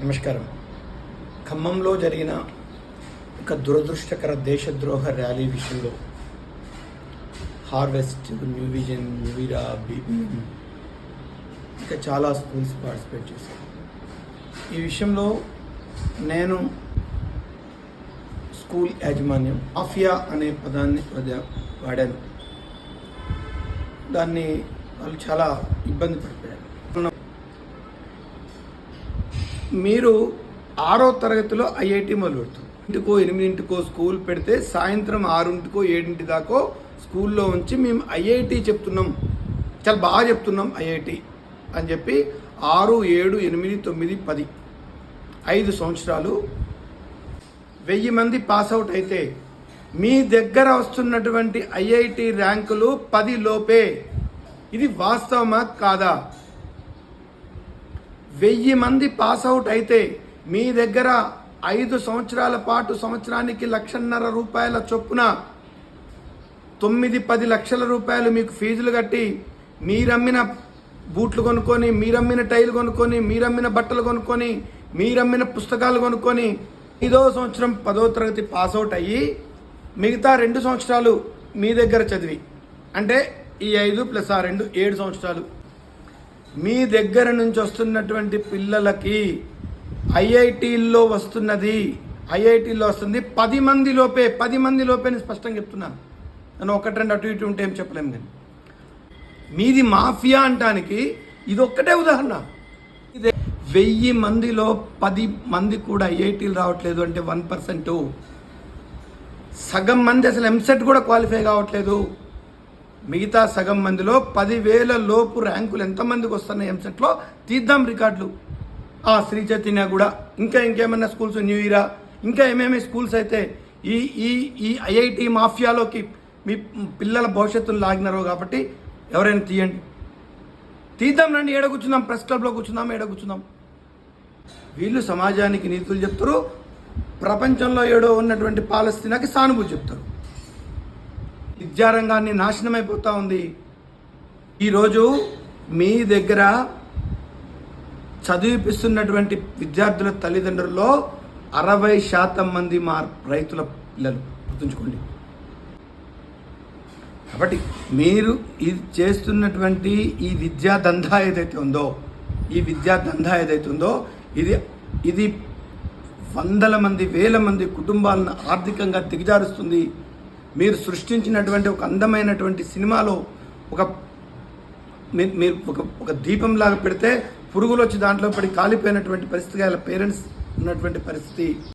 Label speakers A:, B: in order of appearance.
A: నమస్కారం. ఖమ్మంలో జరిగిన ఒక దురదృష్టకర దేశద్రోహ ర్యాలీ విషయంలో harvest new vision new era BBM ఇంకా చాలా స్కూల్స్ పార్టిసిపేట్ చేశారు. ఈ విషయంలో నేను స్కూల్ యాజమాన్యం మాఫియా అనే పదాన్ని వాడాను. దాన్ని వాళ్ళు చాలా ఇబ్బంది పడిపోయారు. మీరు ఆరో తరగతిలో ఐఐటి మొదలు పెడతారు ఇంటికో ఎనిమిదింటికో స్కూల్ పెడితే సాయంత్రం ఆరింటికో ఏడింటి దాకో స్కూల్లో ఉంచి మేము ఐఐటి చెప్తున్నాం. చాలా బాగా చెప్తున్నాం ఐఐటి అని చెప్పి ఆరు ఏడు ఎనిమిది తొమ్మిది పది ఐదు సంవత్సరాలు వెయ్యి మంది పాస్ అవుట్ అయితే మీ దగ్గర వస్తున్నటువంటి ఐఐటి ర్యాంకులు పది లోపే. ఇది వాస్తవమా కాదా? వెయ్యి మంది పాస్ అవుట్ అయితే మీ దగ్గర ఐదు సంవత్సరాల పాటు సంవత్సరానికి లక్షన్నర రూపాయల చొప్పున తొమ్మిది పది లక్షల రూపాయలు మీకు ఫీజులు కట్టి మీరమ్మిన బూట్లు కొనుక్కొని మీరమ్మిన టైలు కొనుక్కొని మీరమ్మిన బట్టలు కొనుక్కొని మీరమ్మిన పుస్తకాలు కొనుక్కొని ఐదో సంవత్సరం పదో తరగతి పాస్ అవుట్ అయ్యి మిగతా రెండు సంవత్సరాలు మీ దగ్గర చదివి. అంటే ఈ ఐదు ప్లస్ ఆ రెండు ఏడు సంవత్సరాలు. మీ దగ్గర నుంచి వస్తున్నటువంటి పిల్లలకి ఐఐటీల్లో వస్తున్నది ఐఐటీలో వస్తుంది. పది మంది లోపే పది మంది లోపే నేను స్పష్టంగా చెప్తున్నాను. నేను ఒకటి రెండు అటు ఇటు ఉంటే ఏం చెప్పలేము నేను. మీది మాఫియా అంటానికి ఇది ఒక్కటే ఉదాహరణ. ఇదే వెయ్యి మందిలో పది మంది కూడా ఐఐటీలు రావట్లేదు అంటే వన్ పర్సెంట్. సగం మంది అసలు ఎంసెట్ కూడా క్వాలిఫై కావట్లేదు. మిగతా సగం మందిలో పదివేల లోపు ర్యాంకులు ఎంతమందికి వస్తున్నాయి ఎంసెట్లో తీద్దాం రికార్డులు. ఆ శ్రీ చైతన్య కూడా. ఇంకా ఇంకేమైనా స్కూల్స్ న్యూ ఇయరా? ఇంకా ఏమేమి స్కూల్స్ అయితే ఈ ఈ ఈ ఐఐటి మాఫియాలోకి మీ పిల్లల భవిష్యత్తును లాగినారో కాబట్టి ఎవరైనా తీయండి. తీద్దాం రండి. ఏడ కూర్చుందాం ప్రెస్ క్లబ్లో కూర్చుందాం ఏడ కూర్చుందాం వీళ్ళు సమాజానికి నీతులు చెప్తారు. ప్రపంచంలో ఏడో ఉన్నటువంటి పాలస్తీనాకి సానుభూతి చెప్తారు. విద్యారంగాన్ని నాశనమైపోతా ఉంది. ఈరోజు మీ దగ్గర చదివిపిస్తున్నటువంటి విద్యార్థుల తల్లిదండ్రుల్లో అరవై శాతం మంది మా రైతుల పిల్లలు. గుర్తుంచుకోండి. కాబట్టి మీరు ఇది చేస్తున్నటువంటి ఈ విద్యా దందా ఏదైతే ఉందో ఈ విద్యా దందా ఏదైతే ఉందో ఇది ఇది వందల మంది వేల మంది కుటుంబాలను ఆర్థికంగా దిగజారుస్తుంది. మీరు సృష్టించినటువంటి ఒక అందమైనటువంటి సినిమాలో ఒక మీ- మీరు ఒక ఒక దీపంలాగా పెడితే పురుగులు వచ్చి దాంట్లో పడి కాలిపోయినటువంటి పరిస్థితి పేరెంట్స్ ఉన్నటువంటి పరిస్థితి.